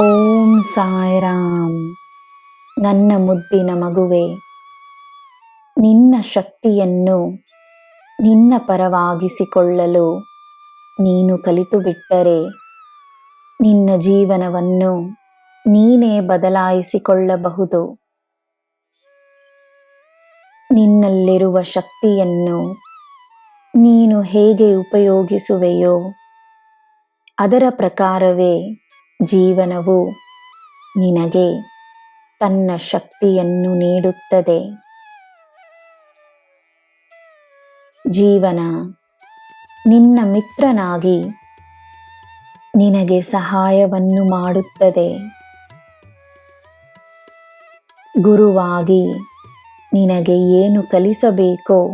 ಓಂ ಸಾಯಿರಾಮ್. ನನ್ನ ಮುದ್ದಿನ ಮಗುವೆ, ನಿನ್ನ ಶಕ್ತಿಯನ್ನು ನಿನ್ನ ಪರವಾಗಿಸಿಕೊಳ್ಳಲು ನೀನು ಕಲಿತು ಬಿಟ್ಟರೆ ನಿನ್ನ ಜೀವನವನ್ನು ನೀನೇ ಬದಲಾಯಿಸಿಕೊಳ್ಳಬಹುದು. ನಿನ್ನಲ್ಲಿರುವ ಶಕ್ತಿಯನ್ನು ನೀನು ಹೇಗೆ ಉಪಯೋಗಿಸುವೆಯೋ ಅದರ ಪ್ರಕಾರವೇ ಜೀವನವು ನಿನಗೆ ತನ್ನ ಶಕ್ತಿಯನ್ನು ನೀಡುತ್ತದೆ. ಜೀವನ ನಿನ್ನ ಮಿತ್ರನಾಗಿ ನಿನಗೆ ಸಹಾಯವನ್ನು ಮಾಡುತ್ತದೆ. ಗುರುವಾಗಿ ನಿನಗೆ ಏನು ಕಲಿಸಬೇಕೋ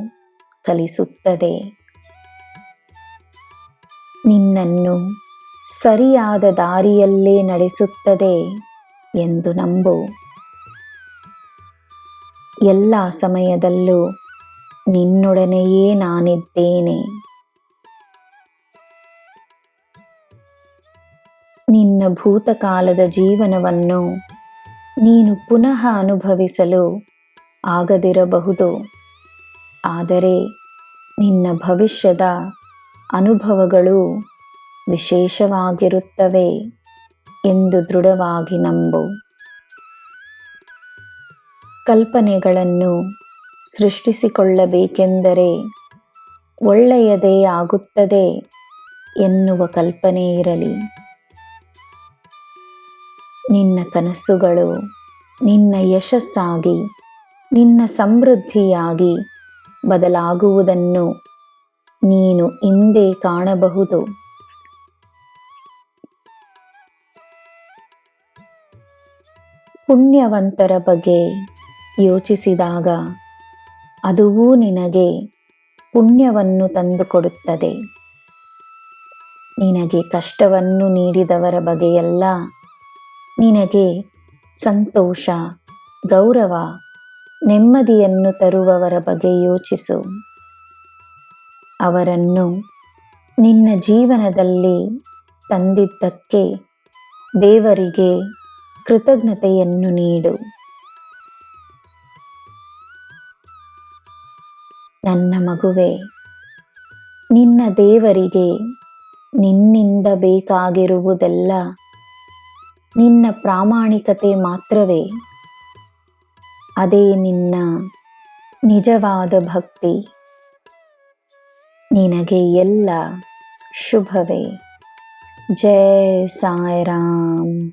ಕಲಿಸುತ್ತದೆ. ನಿನ್ನನ್ನು ಸರಿಯಾದ ದಾರಿಯಲ್ಲೇ ನಡೆಸುತ್ತದೆ ಎಂದು ನಂಬು. ಎಲ್ಲ ಸಮಯದಲ್ಲೂ ನಿನ್ನೊಡನೆಯೇ ನಾನಿದ್ದೇನೆ. ನಿನ್ನ ಭೂತಕಾಲದ ಜೀವನವನ್ನು ನೀನು ಪುನಃ ಅನುಭವಿಸಲು ಆಗದಿರಬಹುದು. ಆದರೆ ನಿನ್ನ ಭವಿಷ್ಯದ ಅನುಭವಗಳು ವಿಶೇಷವಾಗಿರುತ್ತವೆ ಎಂದು ದೃಢವಾಗಿ ನಂಬು. ಕಲ್ಪನೆಗಳನ್ನು ಸೃಷ್ಟಿಸಿಕೊಳ್ಳಬೇಕೆಂದರೆ ಒಳ್ಳೆಯದೇ ಆಗುತ್ತದೆ ಎನ್ನುವ ಕಲ್ಪನೆ ಇರಲಿ. ನಿನ್ನ ಕನಸುಗಳು ನಿನ್ನ ಯಶಸ್ಸಾಗಿ, ನಿನ್ನ ಸಮೃದ್ಧಿಯಾಗಿ ಬದಲಾಗುವುದನ್ನು ನೀನು ಹಿಂದೆ ಕಾಣಬಹುದು. ಪುಣ್ಯವಂತರ ಬಗ್ಗೆ ಯೋಚಿಸಿದಾಗ ಅದುವೂ ನಿನಗೆ ಪುಣ್ಯವನ್ನು ತಂದುಕೊಡುತ್ತದೆ. ನಿನಗೆ ಕಷ್ಟವನ್ನು ನೀಡಿದವರ ಬಗೆಯೆಲ್ಲ, ನಿನಗೆ ಸಂತೋಷ, ಗೌರವ, ನೆಮ್ಮದಿಯನ್ನು ತರುವವರ ಬಗ್ಗೆ ಯೋಚಿಸು. ಅವರನ್ನು ನಿನ್ನ ಜೀವನದಲ್ಲಿ ತಂದಿದ್ದಕ್ಕೆ ದೇವರಿಗೆ ಕೃತಜ್ಞತೆಯನ್ನು ನೀಡು. ನನ್ನ ಮಗುವೆ, ನಿನ್ನ ದೇವರಿಗೆ ನಿನ್ನಿಂದ ಬೇಕಾಗಿರುವುದೆಲ್ಲ ನಿನ್ನ ಪ್ರಾಮಾಣಿಕತೆ ಮಾತ್ರವೇ. ಅದೇ ನಿನ್ನ ನಿಜವಾದ ಭಕ್ತಿ. ನಿನಗೆ ಎಲ್ಲ ಶುಭವೇ. ಜಯ ಸಾಯಿರಾಮ್.